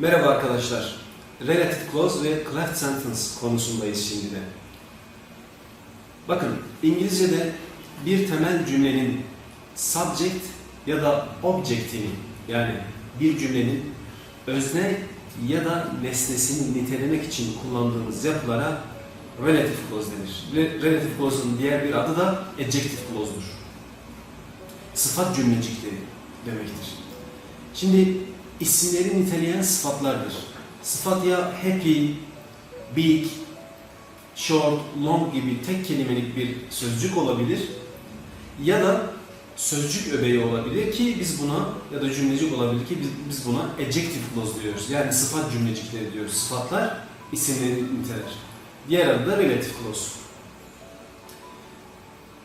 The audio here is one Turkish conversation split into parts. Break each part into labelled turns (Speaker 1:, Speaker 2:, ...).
Speaker 1: Merhaba arkadaşlar. Relative clause ve cleft sentence konusundayız şimdi de. Bakın İngilizce'de bir temel cümlenin subject ya da objectini yani bir cümlenin özne ya da nesnesini nitelemek için kullandığımız yapılara relative clause denir. Re- Relative clause'un diğer bir adı da adjective clause'dur. Sıfat cümlecikleri demektir. Şimdi isimleri niteleyen sıfatlardır. Sıfat ya happy, big, short, long gibi tek kelimelik bir sözcük olabilir ya da sözcük öbeği olabilir ki biz buna ya da cümlecik olabilir ki biz, buna adjective clause diyoruz. Yani sıfat cümlecikleri diyoruz. Sıfatlar isimleri niteler. Diğer adı da relative clause.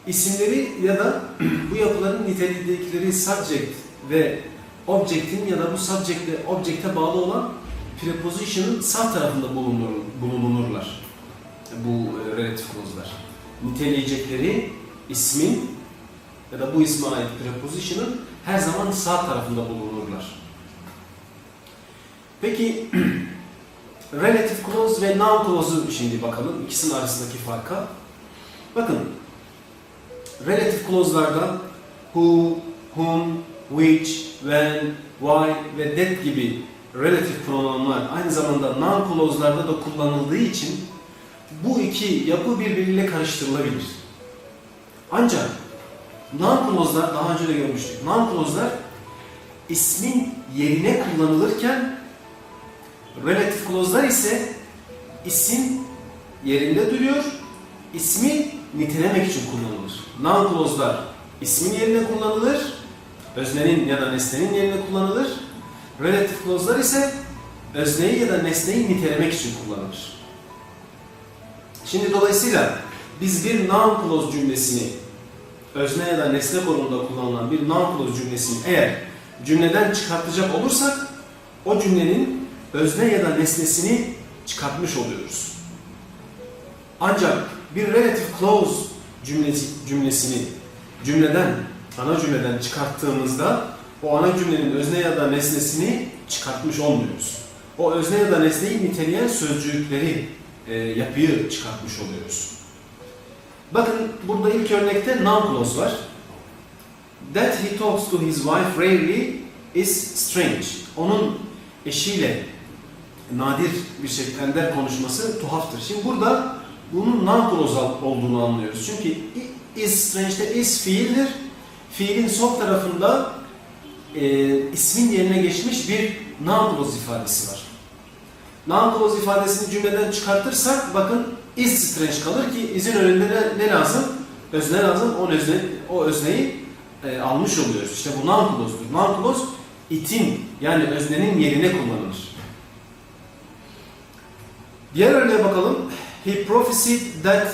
Speaker 1: İsimleri ya da bu yapıların nitelikleri subject ve object'in ya da bu subject ve object'e bağlı olan preposition'ın sağ tarafında bulunur, bulunurlar. Bu e, relative clause'lar. Niteleyecekleri ismin ya da bu isme ait preposition'ın her zaman sağ tarafında bulunurlar. Peki relative clause ve noun clause'u şimdi bakalım ikisinin arasındaki farka. Bakın relative clause'larda who, whom, which, when, why ve that gibi relative pronounlar aynı zamanda noun clause'larda da kullanıldığı için bu iki yapı birbiriyle karıştırılabilir. Ancak noun clause'lar daha önce de görmüştük. Noun clause'lar ismin yerine kullanılırken relative clause'lar ise isim yerinde duruyor, ismi nitelemek için kullanılır. Noun clause'lar ismin yerine kullanılır, öznenin ya da nesnenin yerine kullanılır. Relative clause'lar ise özneyi ya da nesneyi nitelemek için kullanılır. Şimdi dolayısıyla biz bir noun clause cümlesini özne ya da nesne konumunda kullanılan bir noun clause cümlesini eğer cümleden çıkartacak olursak o cümlenin özne ya da nesnesini çıkartmış oluyoruz. Ancak bir relative clause cümlesi, cümlesini cümleden, ana cümleden çıkarttığımızda o ana cümlenin özne ya da nesnesini çıkartmış olmuyoruz. O özne ya da nesneyi niteleyen sözcükleri, e, yapıyı çıkartmış oluyoruz. Bakın burada ilk örnekte noun clause var. That he talks to his wife rarely is strange. Onun eşiyle nadir bir şekilde konuşması tuhaftır. Şimdi burada bunun noun clause olduğunu anlıyoruz. Çünkü is strange'de is fiildir. Fiilin sol tarafında e, ismin yerine geçmiş bir clause ifadesi var. Clause ifadesini cümleden çıkartırsak bakın is strange kalır ki izin önünde ne, ne lazım? Özne lazım. O özne o özneyi e, almış oluyoruz. İşte bu. Noun clause itin yani öznenin yerine kullanılır. Diğer örneğe bakalım. He prophesied that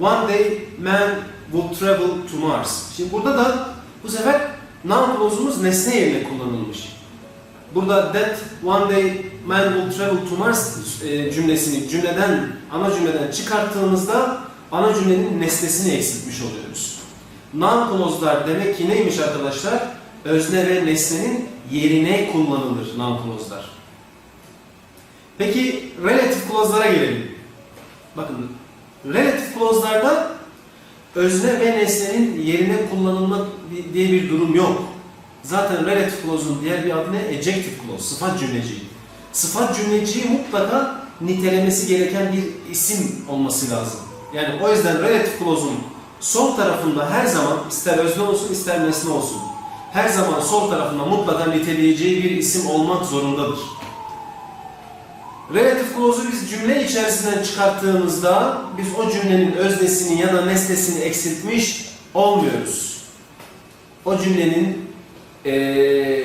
Speaker 1: one day man will travel to Mars. Şimdi burada da bu sefer noun clause'umuz nesne yerine kullanılmış. Burada that one day man will travel to Mars e, cümlesini cümleden, ana cümleden çıkarttığımızda ana cümlenin nesnesini eksiltmiş oluyoruz. Noun clause'lar demek ki neymiş arkadaşlar? Özne ve nesnenin yerine kullanılır noun clause'lar. Peki relative clause'lara gelelim. Bakın relative clause'larda özne ve nesnenin yerine kullanılmak diye bir durum yok. Zaten relative clause'un diğer bir adı ne? Adjective clause, sıfat cümleciği. Sıfat cümleciği mutlaka nitelemesi gereken bir isim olması lazım. Yani o yüzden relative clause'un sol tarafında her zaman ister özne olsun ister nesne olsun her zaman sol tarafında mutlaka niteleyeceği bir isim olmak zorundadır. Relative clause'u biz cümle içerisinden çıkarttığımızda biz o cümlenin öznesini ya da nesnesini eksiltmiş olmuyoruz. O cümlenin e,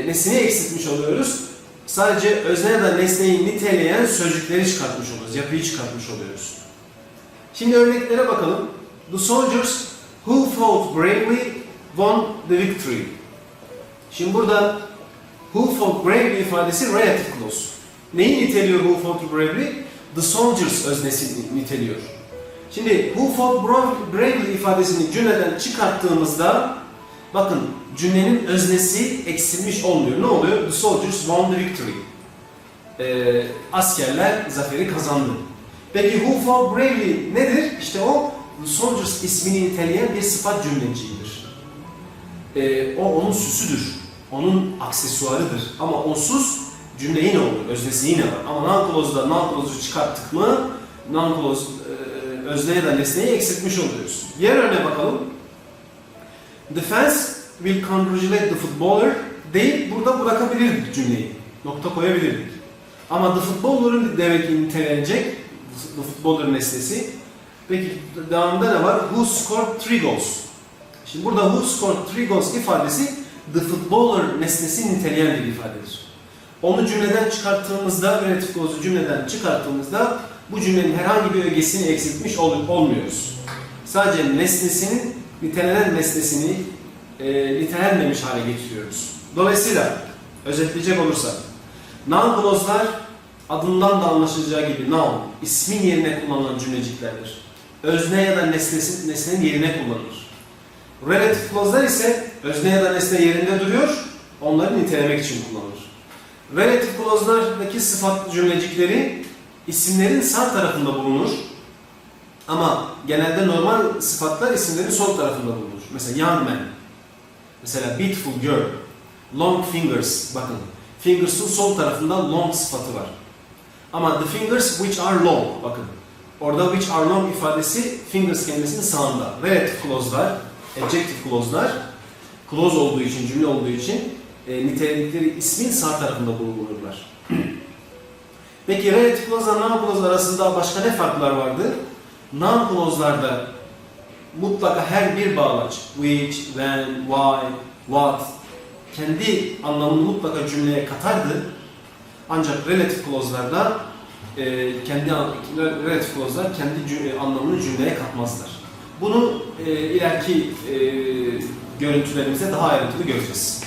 Speaker 1: nesini eksiltmiş oluyoruz. Sadece özne ya da nesneyi niteleyen sözcükleri çıkartmış oluyoruz. Yapıyı çıkartmış oluyoruz. Şimdi örneklere bakalım. The soldiers who fought bravely won the victory. Şimdi burada who fought bravely ifadesi relative clause. Neyi niteliyor who fought bravely? The soldiers öznesi niteliyor. Şimdi who fought bravely ifadesini cümleden çıkarttığımızda bakın cümlenin öznesi eksilmiş olmuyor. Ne oluyor? The soldiers won the victory. e, askerler zaferi kazandı. Peki who fought bravely nedir? İşte o the soldiers ismini niteleyen bir sıfat cümleciğidir. E, o onun süsüdür. Onun aksesuarıdır. Ama onsuz cümle yine olur. Öznesi yine var. Ama noun clause'da noun clause'u çıkarttık mı noun clause e, özneye de nesneyi eksiltmiş oluyoruz. Diğer örneğe bakalım. The fans will congratulate the footballer deyip burada bırakabilirdik cümleyi. Nokta koyabilirdik. Ama the footballer'ın demek nitelenecek the footballer nesnesi. Peki devamında ne var? Who scored three goals? Şimdi burada who scored three goals ifadesi the footballer nesnesini niteleyen bir ifadedir. Onu cümleden çıkarttığımızda, relatif clause'u cümleden çıkarttığımızda bu cümlenin herhangi bir ögesini eksiltmiş ol- olmuyoruz. Sadece nesnesinin, nitelenen nesnesini e, nitelenmemiş hale getiriyoruz. Dolayısıyla özetleyecek olursak, noun clause'lar adından da anlaşılacağı gibi noun, ismin yerine kullanılan cümleciklerdir. Özne ya da nesnesi, nesnenin yerine kullanılır. Relative clause'lar ise özne ya da nesne yerinde duruyor, onları nitelemek için kullanılır. Relative clause'lardaki sıfat cümlecikleri isimlerin sağ tarafında bulunur. Ama genelde normal sıfatlar isimlerin sol tarafında bulunur. Mesela young man, mesela beautiful girl, long fingers, bakın fingers'ın sol tarafında long sıfatı var. Ama the fingers which are long, bakın orada which are long ifadesi fingers kelimesinin sağında. Relative clause'lar, adjective clause'lar, clause olduğu için, cümle olduğu için e, nitelikleri ismin sağ tarafında bulunurlar. Peki relative clause ile clause arasında başka ne farklar vardı? Noun clause'larda mutlaka her bir bağlaç, which, when, why, what kendi anlamını mutlaka cümleye katardı. Ancak relative clause'larda e, kendi relative clause'lar kendi cü- anlamını cümleye katmazlar. Bunu e, ileriki e, görüntülerimizde daha ayrıntılı göreceğiz.